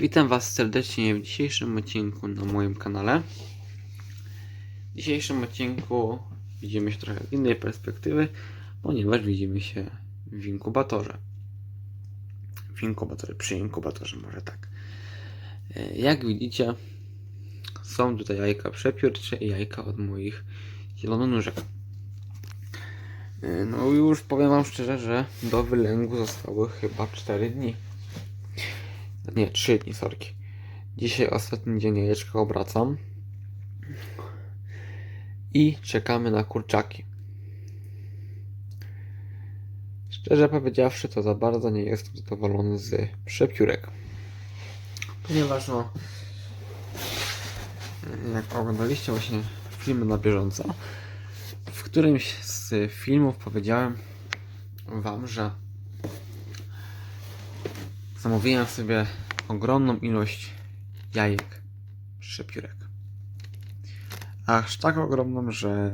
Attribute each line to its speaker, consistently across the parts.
Speaker 1: Witam Was serdecznie w dzisiejszym odcinku na moim kanale. W dzisiejszym odcinku widzimy się trochę z innej perspektywy, ponieważ widzimy się w inkubatorze. W inkubatorze, przy inkubatorze, może tak. E, Jak widzicie, są tutaj jajka przepiórcze i jajka od moich zielononóżek. E, No już powiem Wam szczerze, że do wylęgu zostały chyba 4 dni. Nie, 3 dni, sorki. Dzisiaj ostatni dzień jajeczka obracam. I czekamy na kurczaki. Szczerze powiedziawszy, to za bardzo nie jestem zadowolony z przepiórek. Ponieważ no, jak oglądaliście właśnie filmy na bieżąco, w którymś z filmów powiedziałem Wam, że zamówiłem sobie ogromną ilość jajek przepiórek. Aż tak ogromną, że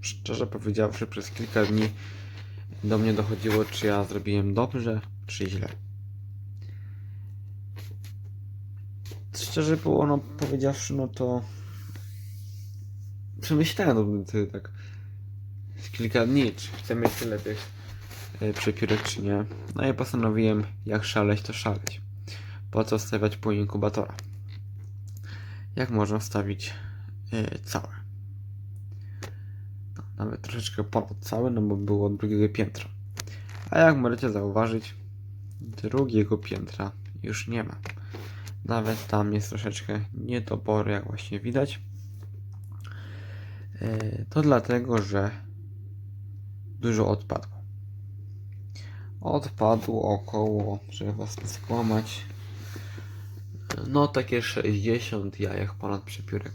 Speaker 1: szczerze powiedziawszy przez kilka dni do mnie dochodziło, czy ja zrobiłem dobrze, czy źle. Szczerze było, no powiedziawszy, no to przemyślałem to tak kilka dni, czy chcę mieć tyle tych przepiórek, czy nie. No i postanowiłem, jak szaleć, to szaleć. Po co stawiać pół inkubatora? Jak można wstawić e, całe? No, nawet troszeczkę ponad całe, no bo było drugiego piętra. A jak możecie zauważyć, drugiego piętra już nie ma. Nawet tam jest troszeczkę niedobory, jak właśnie widać. E, To dlatego, że dużo odpadło. Odpadło około, żeby was nie skłamać, no takie 60 jajek ponad przepiórek.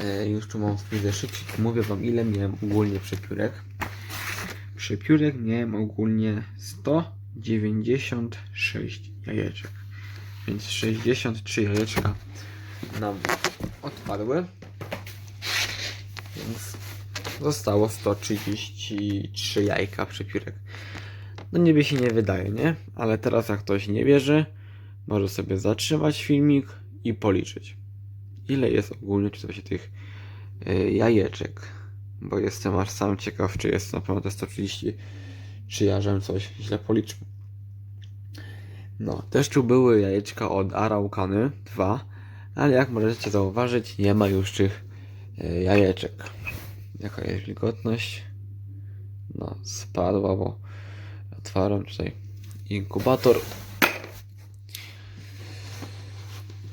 Speaker 1: E, już tu mam swój zeszycik. Mówię wam ile miałem ogólnie przepiórek. Przepiórek miałem ogólnie 196 jajeczek. Więc 63 jajeczka nam odpadły. Więc zostało 133 jajka przepiórek. No niebie się nie wydaje, nie? Ale teraz jak ktoś nie wierzy, może sobie zatrzymać filmik i policzyć. Ile jest ogólnie czy się tych y, jajeczek? Bo jestem aż sam ciekaw, czy jest naprawdę 130, czy ja żem coś źle policzył. No, też tu były jajeczka od Araukany, dwa, ale jak możecie zauważyć, nie ma już tych y, jajeczek. Jaka jest wilgotność? No, spadła, bo otwaram tutaj inkubator.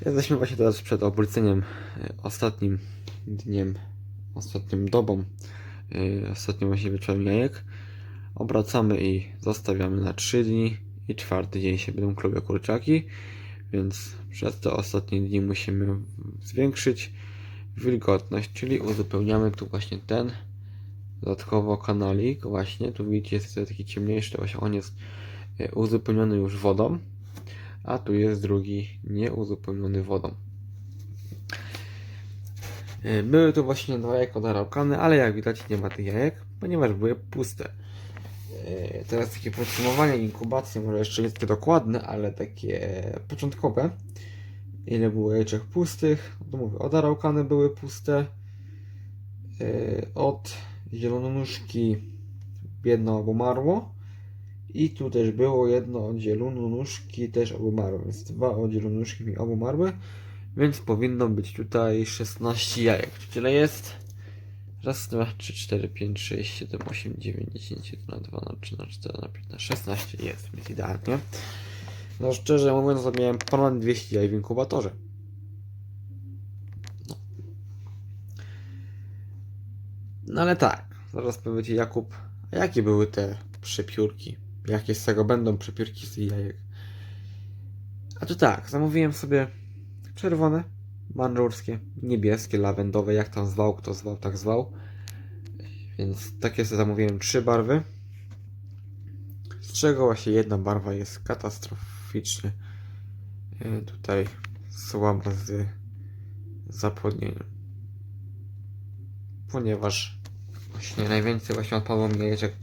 Speaker 1: Jesteśmy właśnie teraz przed obróceniem e, ostatnim dniem, ostatnim dobą, e, ostatnim właśnie wieczorem jajek. Obracamy i zostawiamy na 3 dni i czwarty dzień się będą krowie kurczaki, więc przez te ostatnie dni musimy zwiększyć wilgotność, czyli uzupełniamy tu właśnie ten dodatkowo kanalik właśnie, tu widzicie jest taki ciemniejszy, właśnie on jest e, uzupełniony już wodą, a tu jest drugi nieuzupełniony wodą. E, Były tu właśnie dwa od ale jak widać nie ma tych jajek, ponieważ były puste. E, Teraz takie podsumowanie inkubacji, może jeszcze nie takie dokładne, ale takie początkowe. Ile było jajeczek pustych? No mówię, od araukany były puste. E, Od zielononóżki jedno obumarło. I tu też było jedno od zielononóżki też obumarło, więc dwa od zielononóżki mi obumarły. Więc powinno być tutaj 16 jajek. Tyle jest? Raz, dwa, trzy, cztery, pięć, sześć, siedem, osiem, dziewięć, dziesięć, jeden, na dwa, trzy, na cztery, na pięć, na szesnaście jest, więc idealnie. No szczerze mówiąc, to miałem ponad 200 jaj w inkubatorze. No. no ale tak, zaraz powiecie Jakub, a jakie były te przepiórki? Jakie z tego będą przepiórki z tych jajek? A to tak, zamówiłem sobie czerwone, mandżurskie, niebieskie, lawendowe, jak tam zwał, kto zwał, tak zwał. Więc takie sobie zamówiłem trzy barwy. Z czego właśnie jedna barwa jest katastroficznie e, tutaj słaba z zapłodnieniem. Ponieważ właśnie najwięcej właśnie odpadło mi jajeczek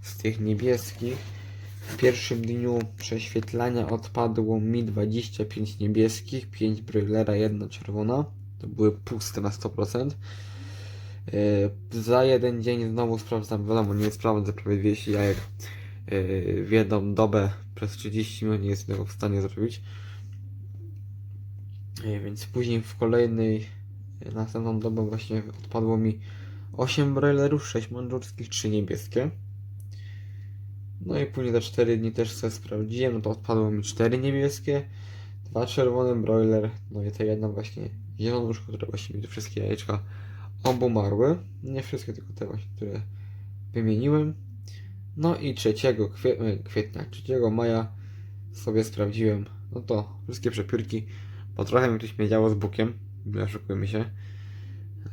Speaker 1: z tych niebieskich. W pierwszym dniu prześwietlania odpadło mi 25 niebieskich, 5 broilera, 1 czerwona. To były puste na 100%. Yy, za jeden dzień znowu sprawdzam, wiadomo, nie sprawdzę prawie 200 jajek yy, w jedną dobę przez 30 minut, nie jestem tego w stanie zrobić. Yy, więc później w kolejnej, yy, następną dobę właśnie odpadło mi 8 broilerów, 6 mandżurskich, 3 niebieskie. No i później za 4 dni też sobie sprawdziłem, no to odpadło mi 4 niebieskie, 2 czerwone broiler, no i te jedna właśnie zielonuszko, które właśnie mi te wszystkie jajeczka obumarły. Nie wszystkie, tylko te właśnie, które wymieniłem. No i 3 kwie- e, kwietnia, 3 maja sobie sprawdziłem, no to wszystkie przepiórki, bo trochę mi tu śmiedziało z bukiem, nie oszukujmy się.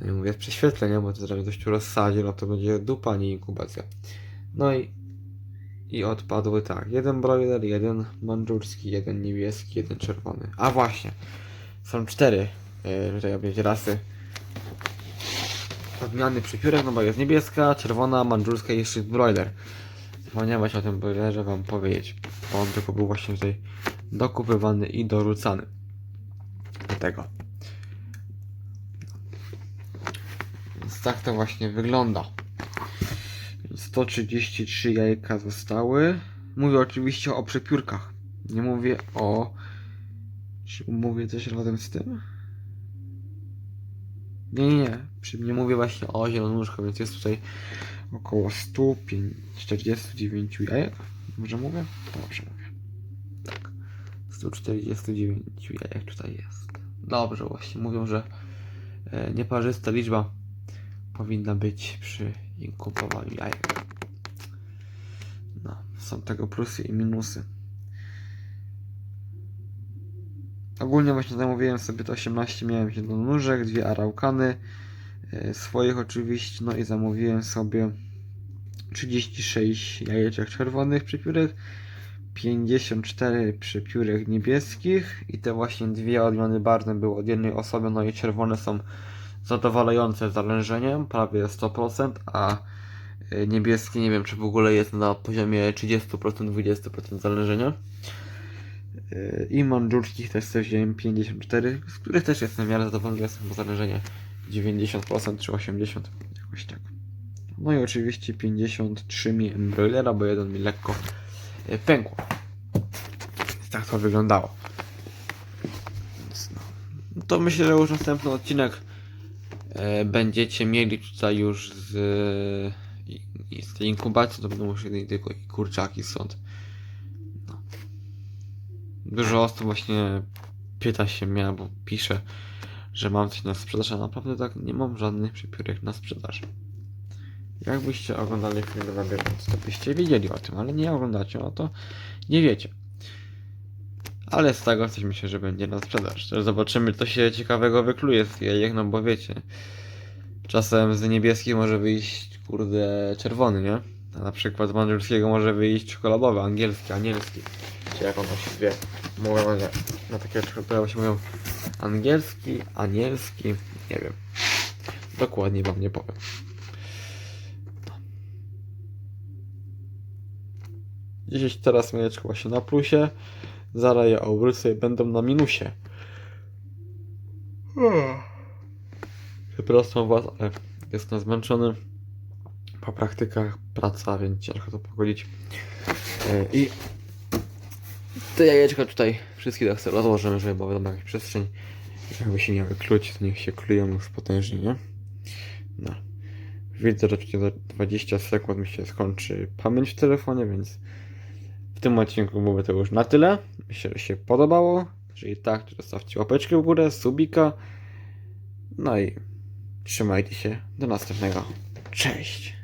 Speaker 1: Ja mówię prześwietlenia, bo to zaraz dość rozsadzie, no to będzie dupa, nie inkubacja. No i, i odpadły tak, jeden broiler, jeden mandżurski, jeden niebieski, jeden czerwony. A właśnie, są cztery, yy, tutaj będzie rasy odmiany przypiórek, no bo jest niebieska, czerwona, mandżurska i jeszcze broiler. Zapomniałem o tym broilerze wam powiedzieć, bo on tylko był właśnie tutaj dokupywany i dorzucany do tego. Więc tak to właśnie wygląda. Więc 133 jajka zostały. Mówię oczywiście o przepiórkach. Nie mówię o... Czy mówię coś razem z tym? Nie, nie, nie. Nie mówię właśnie o zielonuszku, więc jest tutaj około 149 jajek. Dobrze mówię? Dobrze mówię. Tak. 149 jajek tutaj jest. Dobrze, właśnie mówią, że e, nieparzysta liczba powinna być przy inkubowaniu jajek. No, są tego plusy i minusy. Ogólnie właśnie zamówiłem sobie to 18, miałem nóżek, dwie araukany, swoich oczywiście, no i zamówiłem sobie 36 jajeczek czerwonych przypiórek, 54 przypiórek niebieskich i te właśnie dwie odmiany barwne były od jednej osoby, no i czerwone są zadowalające zalężeniem, prawie 100%, a y, niebieskie nie wiem czy w ogóle jest na poziomie 30%, 20% zalężenia. Y, I mandżurskich też sobie wziąłem 54, z których też jestem w miarę zadowolony, jestem bo zależenie 90% czy 80%, jakoś tak. No i oczywiście 53 mi broilera, bo jeden mi lekko pękło. Więc tak to wyglądało. No. No to myślę, że już następny odcinek e, będziecie mieli tutaj już z, z tej inkubacji, to będą musieli tylko i kurczaki stąd. No. Dużo osób właśnie pyta się mnie albo pisze, że mam coś na sprzedaż, a naprawdę tak nie mam żadnych przypiórek na sprzedaż. Jakbyście oglądali film na bieżąco, to byście wiedzieli o tym, ale nie oglądacie, no to nie wiecie. Ale z tego coś myślę, że będzie na sprzedaż. Też zobaczymy, co się ciekawego wykluje z jajek, no bo wiecie. Czasem z niebieskich może wyjść, kurde, czerwony, nie? A na przykład z mandżurskiego może wyjść czekoladowy, angielski, anielski. Czy jak on się zwie. Mówią, na, na takie czekoladowe się mówią angielski, anielski, nie wiem. Dokładnie wam nie powiem. Dziś teraz mleczko właśnie na plusie. Zaraz je obrócę i będą na minusie. Przepraszam was, ale jestem zmęczony. Po praktykach praca, więc ciężko to pogodzić. E, I te jajeczka tutaj wszystkie tak sobie rozłożymy, żeby była wiadomo jakaś przestrzeń. Jakby się miały kluć, to niech się klują już potężnie, nie? No. Widzę, że przecież za 20 sekund mi się skończy pamięć w telefonie, więc w tym odcinku mówię to już na tyle. Myślę, że się podobało. Jeżeli tak, to zostawcie łapeczkę w górę, subika. No i trzymajcie się. Do następnego. Cześć!